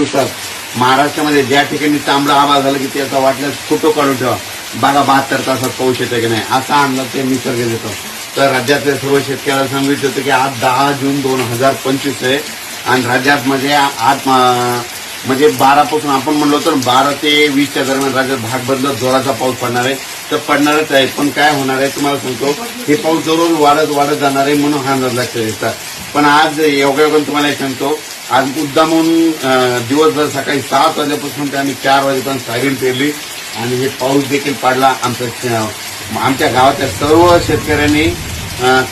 दिवसात महाराष्ट्रामध्ये ज्या ठिकाणी तांबडा आवाज झाला की त्याचा वाटल्यास फोटो काढून ठेवा. बघा बहात्तर तासात पाऊस येतो की नाही. असा अंदाज ते निसर्ग देतो. तर राज्यातल्या सर्व शेतकऱ्याला सांगितलं होतं की आज दहा जून दोन हजार पंचवीस आहे. आणि राज्यात म्हणजे आज म्हणजे बारापासून आपण म्हणलो तर बारा ते वीसच्या दरम्यान राज्यात भाग बदलत जोराचा पाऊस पडणार आहे. तर पडणारच आहे. पण काय होणार आहे तुम्हाला सांगतो हे पाऊस दररोज वाढत वाढत जाणार आहे म्हणून हा अंदाज लक्षात येतात पण आज योगायोगाने तुम्हाला सांगतो आज मुद्दामून दिवसभर सकाळी सात वाजेपासून ते आम्ही चार वाजेपर्यंत सायरन पेरली. आणि हे पाऊस देखील पडला आमच्या आमच्या गावातल्या सर्व शेतकऱ्यांनी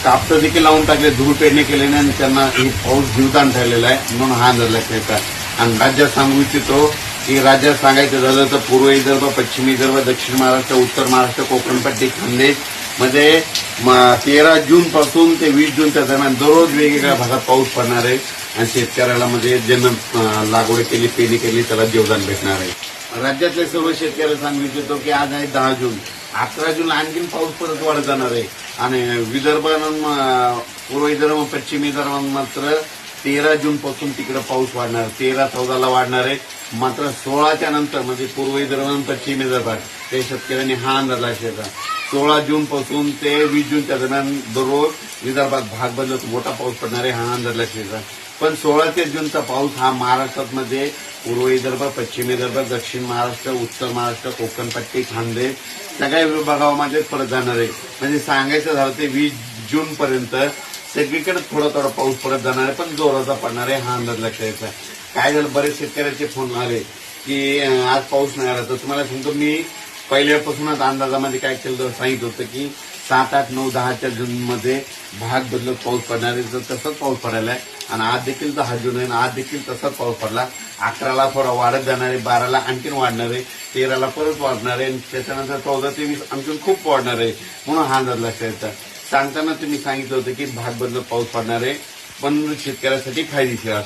कापसं देखील लावून टाकले धूळ पेरणी केल्याने आणि त्यांना हे पाऊस जीवदान ठरलेला आहे म्हणून हा अंदाज लक्षात आणि राज्यात सांगू इच्छितो की राज्यात सांगायचं झालं तर पूर्व विदर्भ पश्चिम विदर्भ दक्षिण महाराष्ट्र उत्तर महाराष्ट्र कोकणपट्टी खानदेश म्हणजे तेरा जून पासून ते वीस जूनच्या दरम्यान दररोज वेगवेगळ्या भागात पाऊस पडणार आहे. आणि शेतकऱ्याला म्हणजे ज्यांना लागवड केली पेरणी केली त्याला जीवदान भेटणार आहे. राज्यातले सर्व शेतकऱ्याला सांगू इच्छितो की आज आहे दहा जून. अकरा जून आणखीन पाऊस परत वाढत जाणार आहे. आणि विदर्भ पूर्व विदर्भ पश्चिम विदर्भ मात्र तेरा जून पासून तिकडे पाऊस वाढणार तेरा चौदाला वाढणार आहे. मात्र सोळाच्या नंतर म्हणजे पूर्व विदर्भ पश्चिम विदर्भात ते शेतकऱ्यांनी हा अंदाज लागायचा सोळा जून पासून ते वीस जूनच्या दरम्यान दररोज विदर्भात भाग बदलत मोठा पाऊस पडणार आहे हा अंदाज लागायचा पण सोळा ते जूनचा पाऊस हा महाराष्ट्रात मध्ये पूर्व विदर्भ पश्चिम विदर्भ दक्षिण महाराष्ट्र उत्तर महाराष्ट्र कोकणपट्टी खानदेश सगळ्या विभागामध्ये परत जाणार आहे. म्हणजे सांगायचं झालं ते वीस जून पर्यंत सगळीकडे थोडा थोडा पाऊस पडत जाणार आहे पण जोराचा पडणार आहे हा अंदाज लक्षात काय झालं बरेच शेतकऱ्याचे फोन आले की आज पाऊस नाही आला. तर तुम्हाला सांगतो मी पहिल्यापासूनच अंदाजामध्ये काय केलं होतं, सांगितलं होतं की सात आठ नऊ दहाच्या जूनमध्ये भाग बदलत पाऊस पडणार आहे. तर तसंच पाऊस पडायला आहे आणि आज देखील दहा जून आहे आणि आज देखील तसाच पाऊस पडला अकराला थोडा वाढत जाणार आहे बाराला आणखीन वाढणार आहे तेराला परत वाढणार आहे आणि त्याच्यानंतर चौदा ते वीस आणखीन खूप वाढणार आहे म्हणून हा अंदाज लक्षात येतात सांगताना तुम्ही सांगितलं होतं की भाग बदलत पाऊस पडणार आहे पण शेतकऱ्यासाठी फायदेशीर असणार.